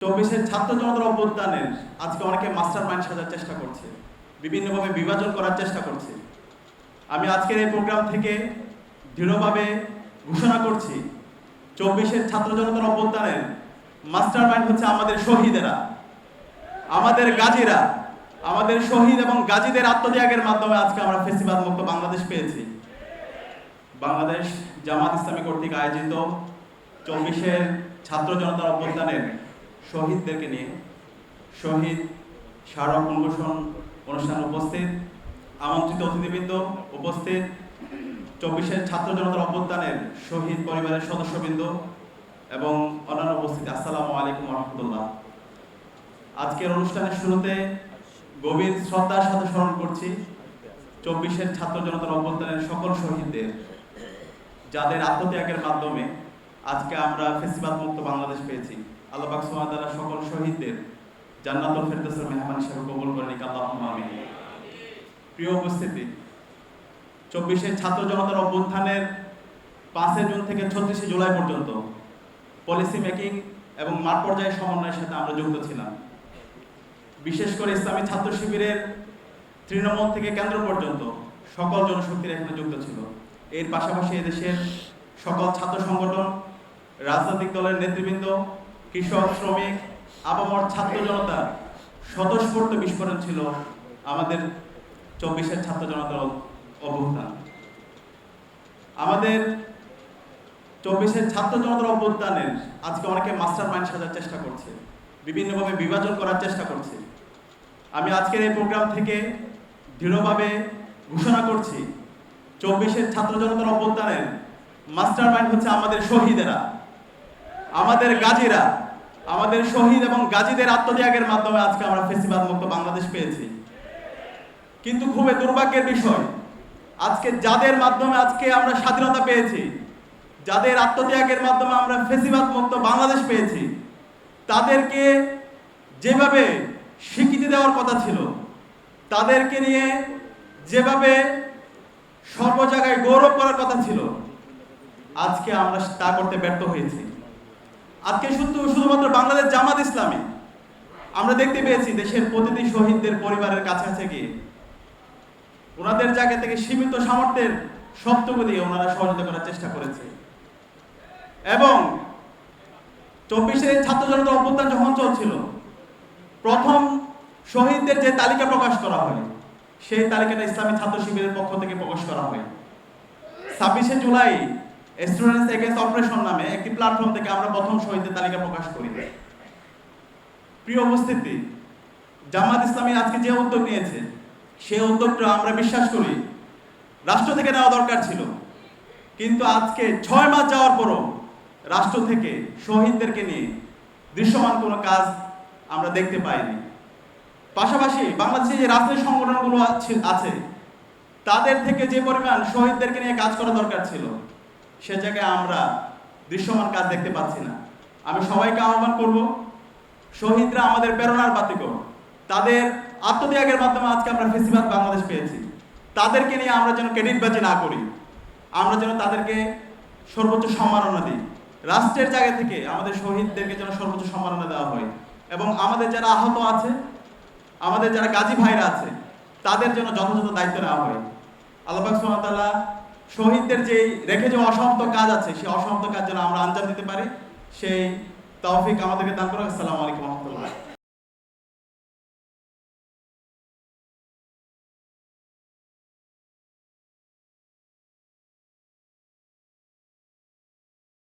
চব্বিশের ছাত্র জনতার অভ্যুত্থানের আজকে অনেকে মাস্টার মাইন্ড সাজার চেষ্টা করছে। বিভিন্নভাবে বিভাজন করার চেষ্টা করছে। আমি আজকের এই প্রোগ্রাম থেকে দৃঢ়ভাবে ঘোষণা করছি চব্বিশের ছাত্র জনতার অভ্যুত্থানের মাস্টার মাইন্ড হচ্ছে আমাদের শহীদেরা, আমাদের গাজীরা, আমাদের শহীদ এবং গাজীদের আত্মত্যাগের মাধ্যমে আজকে আমরা ফেসিবাদ মুক্ত বাংলাদেশ পেয়েছি। বাংলাদেশ জামাত ইসলামী কর্তৃক আয়োজিত চব্বিশের ছাত্র জনতার অভ্যুত্থানের শহীদদেরকে নিয়ে শহীদ স্মারক উন্মোষণ অনুষ্ঠানে উপস্থিত, আমন্ত্রিত অতিথিবৃন্দ উপস্থিত চব্বিশের ছাত্র জনতার অভ্যুত্থানের শহীদ পরিবারের সদস্যবৃন্দ এবং অন্যান্য উপস্থিত। আসসালামু আলাইকুম রহমতুল্লাহ। আজকের অনুষ্ঠানের শুরুতে গভীর শ্রদ্ধার সাথে স্মরণ করছি চব্বিশের ছাত্র জনতার অভ্যুত্থানের সকল শহীদদের, যাদের আত্মত্যাগের মাধ্যমে আজকে আমরা ফেসিবাদ মুক্ত বাংলাদেশ পেয়েছি। আল্লাহ পাক সুবহানাহু সকল শহীদদের জান্নাতুল ফেরদৌসের মেহমান হিসেবে কবুল করে নিক, আল্লাহুম্মা আমিন। প্রিয় উপস্থিতি চব্বিশের ছাত্র জনতার অভ্যুত্থানের পাঁচই জুন থেকে ছত্রিশে জুলাই পর্যন্ত পলিসি মেকিং এবং মাঠ পর্যায়ে সমন্বয়ের সাথে আমরা যুক্ত ছিলাম। বিশেষ করে ইসলামী ছাত্র শিবিরের তৃণমূল থেকে কেন্দ্র পর্যন্ত সকল জনশক্তির এখানে যুক্ত ছিল। এর পাশাপাশি এদেশের সকল ছাত্র সংগঠন, রাজনৈতিক দলের নেতৃবৃন্দ কৃষক, শ্রমিক আপামর ছাত্র জনতা স্বতঃস্ফূর্ত বিস্ফোরণ ছিল আমাদের চব্বিশের ছাত্র জনতার অভ্যুত্থান। আমাদের চব্বিশের ছাত্র জনতার অভ্যুত্থানের আজকে অনেকে মাস্টার মাইন্ড সাজার চেষ্টা করছে, বিভিন্নভাবে বিভাজন করার চেষ্টা করছে। আমি আজকের এই প্রোগ্রাম থেকে দৃঢ়ভাবে ঘোষণা করছি, চব্বিশের ছাত্র জনতার অভ্যুত্থানের মাস্টার মাইন্ড হচ্ছে আমাদের শহীদেরা। আমাদের গাজীরা, আমাদের শহীদ এবং গাজীদের আত্মত্যাগের মাধ্যমে আজকে আমরা ফেসিবাদ মুক্ত বাংলাদেশ পেয়েছি। কিন্তু খুবই দুর্ভাগ্যের বিষয়, আজকে যাদের মাধ্যমে আজকে আমরা স্বাধীনতা পেয়েছি, যাদের আত্মত্যাগের মাধ্যমে আমরা ফেসিবাদ মুক্ত বাংলাদেশ পেয়েছি, তাদেরকে যেভাবে স্বীকৃতি দেওয়ার কথা ছিল, তাদেরকে নিয়ে যেভাবে সর্ব জায়গায় গৌরব করার কথা ছিল, আজকে আমরা তা করতে ব্যর্থ হয়েছি। আজকে শুধু শুধুমাত্র বাংলাদেশ জামাত ইসলামী। আমরা দেখতে পেয়েছি দেশের প্রতিটি শহীদদের পরিবারের কাছাকাছি গিয়ে। ওনাদের জায়গা থেকে সীমিত সামর্থ্যের সবটুকু দিয়ে ওনারা সহযোগিতা করার চেষ্টা করেছে। এবং চব্বিশে ছাত্র জনতা অভ্যুত্থান যখন চলছিল, প্রথম শহীদদের যে তালিকা প্রকাশ করা হয়, সেই তালিকাটা ইসলামী ছাত্র শিবিরের পক্ষ থেকে প্রকাশ করা হয়। ছাব্বিশে জুলাই স্টুডেন্টস এগেন্স্ট অপারেশন নামে একটি প্ল্যাটফর্ম থেকে আমরা প্রথম শহীদদের তালিকা প্রকাশ করি। প্রিয় উপস্থিতি, জামাত ইসলামী আজকে যে উদ্যোগ নিয়েছে সেই উদ্যোগটা আমরা বিশ্বাস করি রাষ্ট্র থেকে নেওয়া দরকার ছিল। কিন্তু আজকে ছয় মাস যাওয়ার পরও রাষ্ট্র থেকে শহীদদেরকে নিয়ে দৃশ্যমান কোনো কাজ আমরা দেখতে পাইনি। পাশাপাশি বাংলাদেশে যে রাজনৈতিক সংগঠনগুলো আছে, তাদের থেকে যে পরিমাণ শহীদদেরকে নিয়ে কাজ করা দরকার ছিল সে জায়গায় আমরা দৃশ্যমান কাজ দেখতে পাচ্ছি না। আমি সবাইকে আহ্বান করব, শহীদরা আমাদের প্রেরণার বাতিকর তাদের আত্মত্যাগের মাধ্যমে আজকে আমরা ফেসিবাদ বাংলাদেশ পেয়েছি। তাদেরকে নিয়ে আমরা যেন ক্রেডিট বাজি না করি, আমরা যেন তাদেরকে সর্বোচ্চ সম্মাননা দিই। রাষ্ট্রের জায়গা থেকে আমাদের শহীদদেরকে যেন সর্বোচ্চ সম্মাননা দেওয়া হয় এবং আমাদের যারা আহত আছে, আমাদের যারা গাজী ভাইরা আছে, তাদের জন্য যথাযথ দায়িত্ব নেওয়া হয়। আল্লাহ তাআলা শহীদদের যে রেখে যে অসমাপ্ত কাজ আছে, সেই অসমাপ্ত কাজ যেন আমরা আঞ্জাম দিতে পারি, সেই তৌফিক আমাদেরকে দান করুন। আসসালামু আলাইকুম